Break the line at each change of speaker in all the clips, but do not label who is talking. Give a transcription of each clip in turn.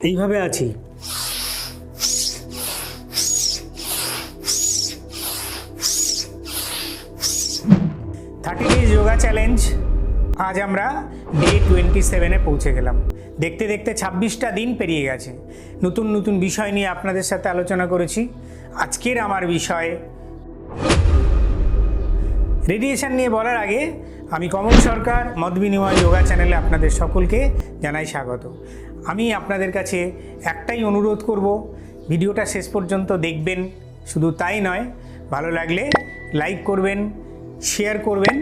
এইভাবে আছি। Thirty days yoga challenge আজ আমরা ডে টোয়েন্টি সেভেনে পৌঁছে গেলাম। দেখতে দেখতে ছাব্বিশটা দিন পেরিয়ে গেছে। নতুন নতুন বিষয় নিয়ে আপনাদের সাথে আলোচনা করেছি। আজকের আমার বিষয় রেডিয়েশন নিয়ে বলার আগে আমি কমল সরকার মত বিনিময় যোগা চ্যানেলে আপনাদের সকলকে জানাই স্বাগত। আমি আপনাদের কাছে একটাই অনুরোধ করব, ভিডিওটা শেষ পর্যন্ত দেখবেন, শুধু তাই নয়, ভালো লাগলে লাইক করবেন, শেয়ার করবেন,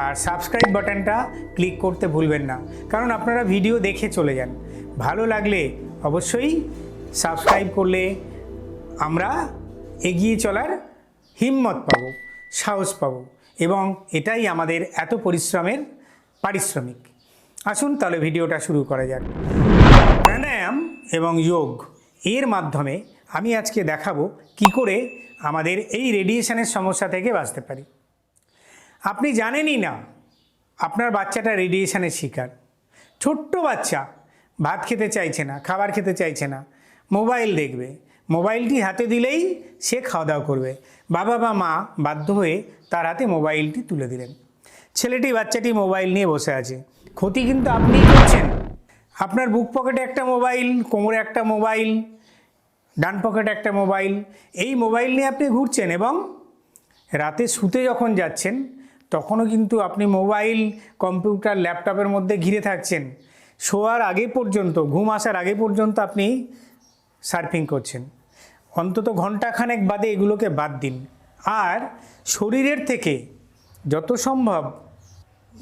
আর সাবস্ক্রাইব বাটনটা ক্লিক করতে ভুলবেন না, কারণ আপনারা ভিডিও দেখে চলে যান। ভালো লাগলে অবশ্যই সাবস্ক্রাইব করলে আমরা এগিয়ে চলার হিম্মত পাবো, সাহস পাব, এবং এটাই আমাদের এত পরিশ্রমের পারিশ্রমিক। আসুন তাহলে ভিডিওটা শুরু করা যাক। এবং যোগ। এর মাধ্যমে আমি আজকে দেখাবো কি করে আমাদের এই রেডিয়েশনের সমস্যা থেকে বাঁচতে পারি। আপনি জানেনই না, আপনার বাচ্চাটা রেডিয়েশনের শিকার। ছোট্ট বাচ্চা, ভাত খেতে চাইছে না, খাবার খেতে চাইছে না, মোবাইল দেখবে। মোবাইলটি হাতে দিলেই সে খাওয়া দাওয়া করবে। বাবা বা মা বাধ্য হয়ে তার হাতে মোবাইলটি তুলে দিলেন। ছেলেটি বাচ্চাটি মোবাইল নিয়ে বসে আছে। ক্ষতি কিন্তু আপনিই করছেন। আপনার বুক পকেটে একটা মোবাইল, কোমরে একটা মোবাইল, ডান পকেটে একটা মোবাইল, এই মোবাইল নিয়ে আপনি ঘুরছেন এবং রাতে শুতে যখন যাচ্ছেন, তখনও কিন্তু আপনি মোবাইল, কম্পিউটার, ল্যাপটপের মধ্যে ঘিরে থাকছেন। শোয়ার আগে পর্যন্ত, ঘুম আসার আগে পর্যন্ত আপনি সার্ফিং করছেন। অন্তত ঘন্টাখানেক বাদে এগুলোকে বাদ দিন। আর শরীরের থেকে যত সম্ভব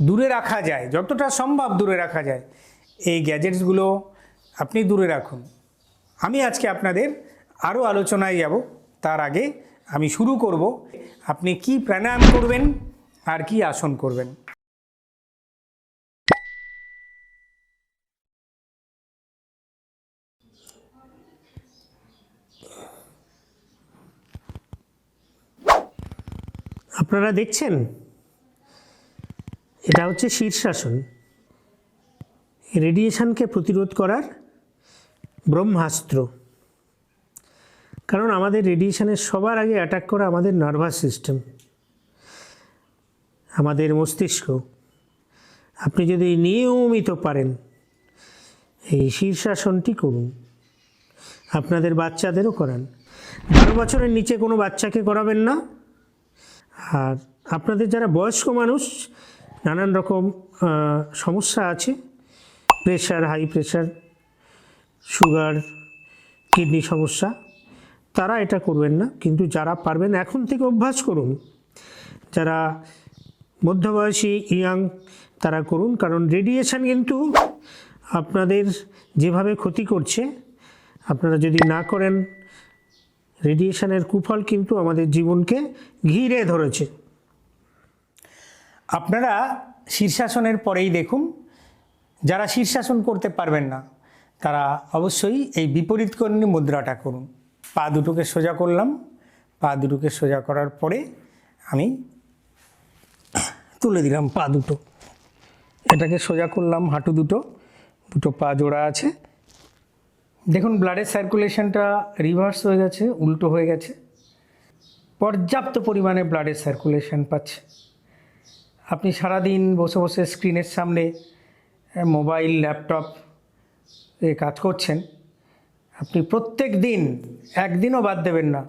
দূরে রাখা যায়, যতটা সম্ভব দূরে রাখা যায় এই গ্যাজেটসগুলো আপনি দূরে রাখুন। আমি আজকে আপনাদের আরও আলোচনায় যাব। তার আগে আমি শুরু করব। আপনি কি প্রাণায়াম করবেন আর কি আসন করবেন? আপনারা দেখছেন? এটা হচ্ছে শীর্ষাসন। রেডিয়েশনকে প্রতিরোধ করার ব্রহ্মাস্ত্র। কারণ আমাদের রেডিয়েশনের সবার আগে অ্যাটাক করে আমাদের নার্ভাস সিস্টেম আমাদের মস্তিষ্ক। আপনি যদি নিয়মিত পারেন, এই শীর্ষাসনটি করুন, আপনাদের বাচ্চাদেরও করান। বারো বছরের নিচে কোনো বাচ্চাকে করাবেন না। আর আপনাদের যারা বয়স্ক মানুষ, নানান রকম সমস্যা আছে pressure high pressure sugar kidney সমস্যা, তারা এটা করবেন না। কিন্তু যারা পারবেন, এখন থেকে অভ্যাস করুন। যারা মধ্যবয়সী ইয়াং তারা করুন। কারণ রেডিয়েশন কিন্তু আপনাদের যেভাবে ক্ষতি করছে, আপনারা যদি না করেন রেডিয়েশানের কুফল কিন্তু আমাদের জীবনকে ঘিরে ধরেছে। আপনারা শীর্ষাসনের পরেই দেখুন যারা শীর্ষাসন করতে পারবেন না, তারা অবশ্যই এই বিপরীত বিপরীতকরণী মুদ্রাটা করুন। পা দুটোকে সোজা করলাম। পা দুটোকে সোজা করার পরে আমি তুলে দিলাম পা দুটো। এটাকে সোজা করলাম হাঁটু দুটো। দুটো পা জোড়া আছে। দেখুন ব্লাডের সার্কুলেশনটা রিভার্স হয়ে গেছে, উল্টো হয়ে গেছে। পর্যাপ্ত পরিমাণে ব্লাডের সার্কুলেশন পাচ্ছে। আপনি সারাদিন বসে বসে স্ক্রিনের সামনে মোবাইল, ল্যাপটপ এ কাজ করছেন। আপনি প্রত্যেক দিন, একদিনও বাদ দেবেন না।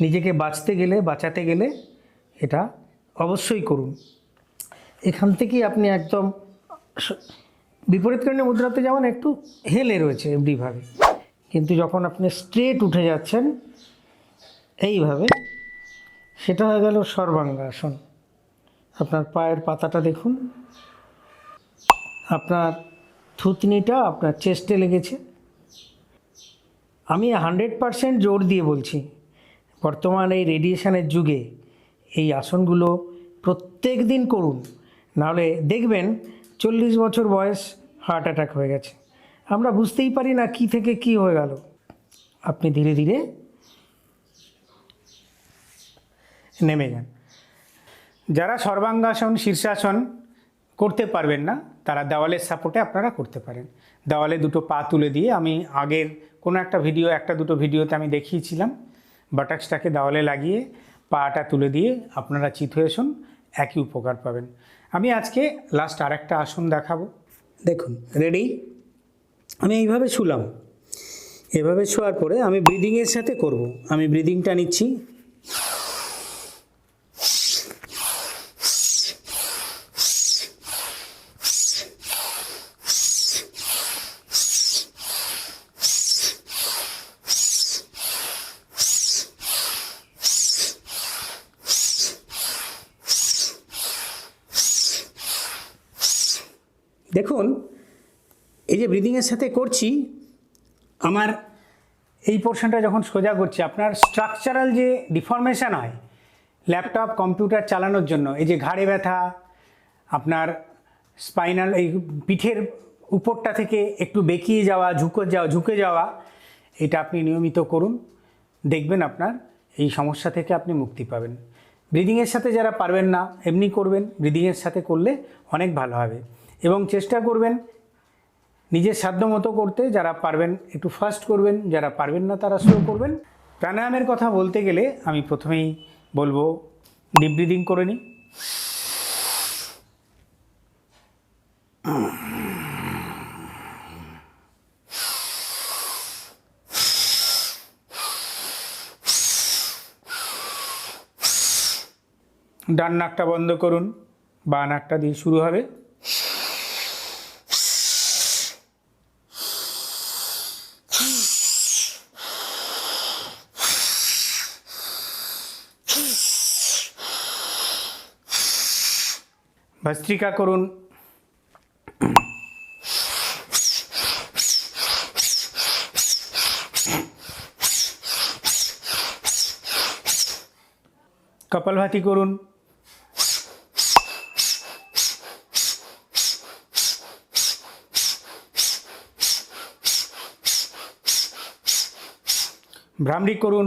নিজেকে বাঁচতে গেলে, বাঁচাতে গেলে এটা অবশ্যই করুন। এখান থেকেই আপনি একদম স- বিপরীতকরণী মুদ্রাতে যেমন একটু হেলে রয়েছে এমনিভাবে। কিন্তু যখন আপনি স্ট্রেট উঠে যাচ্ছেন, এইভাবে সেটা হয়ে গেল সর্বাঙ্গাসন। আপনার পায়ের পাতাটা দেখুন। আপনার থুতনিটা আপনার চেস্টে লেগেছে। আমি হান্ড্রেড পারসেন্ট জোর দিয়ে বলছি, বর্তমান এই রেডিয়েশনের যুগে এই আসনগুলো প্রত্যেক দিন করুন, নাহলে দেখবেন চল্লিশ বছর বয়স হার্ট অ্যাটাক হয়ে গেছে। আমরা বুঝতেই পারি না কি থেকে কি হয়ে গেল। আপনি ধীরে ধীরে নেমে যান। যারা সর্বাঙ্গাসন, শীর্ষাসন করতে পারবেন না তারা দেওয়ালের সাপোর্টে আপনারা করতে পারেন। দেওয়ালে দুটো পা তুলে দিয়ে আমি আগের কোনো একটা ভিডিও একটা দুটো ভিডিওতে আমি দেখিয়েছিলাম। বাটাক্সটাকে দেওয়ালে লাগিয়ে পাটা তুলে দিয়ে আপনারা চিত হয়ে শুন একই উপকার পাবেন। আমি আজকে লাস্ট আরেকটা আসন দেখাবো। দেখুন রেডি আমি এইভাবে শুলাম। এভাবে শোয়ার পরে আমি ব্রিদিংয়ের সাথে করব। আমি ব্রিদিংটা নিচ্ছি। দেখুন, এই যে ব্রিদিংয়ের সাথে করছি, আমার এই পোর্শনটা যখন সোজা করছি, আপনার স্ট্রাকচারাল যে ডিফরমেশন হয় ল্যাপটপ কম্পিউটার চালানোর জন্য, এই যে ঘাড়ে ব্যথা, আপনার স্পাইনাল এই পিঠের উপরটা থেকে একটু বেঁকিয়ে যাওয়া, ঝুঁকে যাওয়া ঝুঁকে যাওয়া, এটা আপনি নিয়মিত করুন। দেখবেন আপনার এই সমস্যা থেকে আপনি মুক্তি পাবেন। ব্রিদিংয়ের সাথে যারা পারবেন না, এমনি করবেন ব্রিদিংয়ের সাথে করলে অনেক ভালো হবে। এবং চেষ্টা করবেন নিজের সাধ্য মতো করতে, যারা পারবেন একটু ফাস্ট করবেন, যারা পারবেন না তারা স্লো করবেন। প্রাণায়ামের কথা বলতে গেলে আমি প্রথমেই বলব ডিপ ব্রিদিং করে নিই ডান নাকটা বন্ধ করুন, বা নাকটা দিয়ে শুরু হবে। ভস্ত্রিকা করুন কপালভাতি করুন ভ্রামরি করুন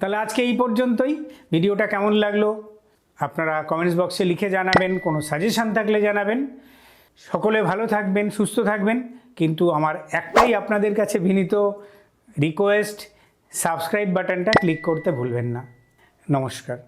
তাহলে আজকে এই পর্যন্তই। ভিডিওটা কেমন লাগল? আপনারা কমেন্টস বক্সে লিখে জানাবেন, কোনো সাজেশান থাকলে জানাবেন। সকলে ভালো থাকবেন, সুস্থ থাকবেন। কিন্তু আমার একটাই আপনাদের কাছে বিনীত রিকোয়েস্ট সাবস্ক্রাইব বাটনটা ক্লিক করতে ভুলবেন না। নমস্কার।